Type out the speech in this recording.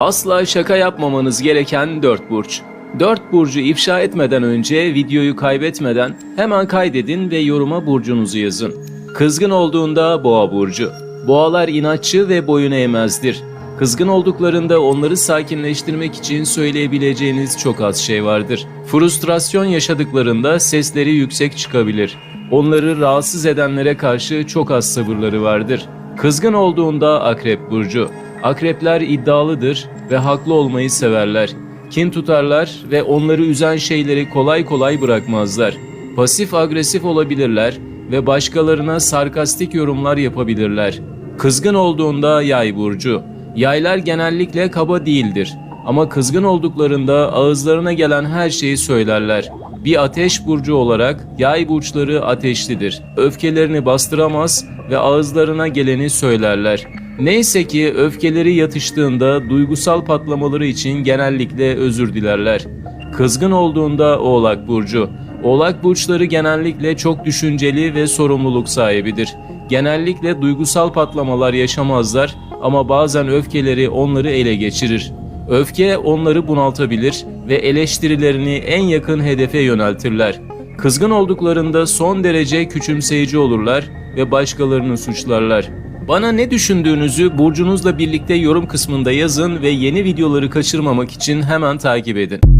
Asla şaka yapmamanız gereken 4 burç. 4 burcu ifşa etmeden önce videoyu kaybetmeden hemen kaydedin ve yoruma burcunuzu yazın. Kızgın olduğunda boğa burcu. Boğalar inatçı ve boyun eğmezdir. Kızgın olduklarında onları sakinleştirmek için söyleyebileceğiniz çok az şey vardır. Frustrasyon yaşadıklarında sesleri yüksek çıkabilir. Onları rahatsız edenlere karşı çok az sabırları vardır. Kızgın olduğunda akrep burcu. Akrepler iddialıdır ve haklı olmayı severler. Kin tutarlar ve onları üzen şeyleri kolay kolay bırakmazlar. Pasif agresif olabilirler ve başkalarına sarkastik yorumlar yapabilirler. Kızgın olduğunda yay burcu. Yaylar genellikle kaba değildir ama kızgın olduklarında ağızlarına gelen her şeyi söylerler. Bir ateş burcu olarak yay burçları ateşlidir. Öfkelerini bastıramaz ve ağızlarına geleni söylerler. Neyse ki öfkeleri yatıştığında duygusal patlamaları için genellikle özür dilerler. Kızgın olduğunda Oğlak Burcu. Oğlak burçları genellikle çok düşünceli ve sorumluluk sahibidir. Genellikle duygusal patlamalar yaşamazlar ama bazen öfkeleri onları ele geçirir. Öfke onları bunaltabilir ve eleştirilerini en yakın hedefe yöneltirler. Kızgın olduklarında son derece küçümseyici olurlar ve başkalarını suçlarlar. Bana ne düşündüğünüzü burcunuzla birlikte yorum kısmında yazın ve yeni videoları kaçırmamak için hemen takip edin.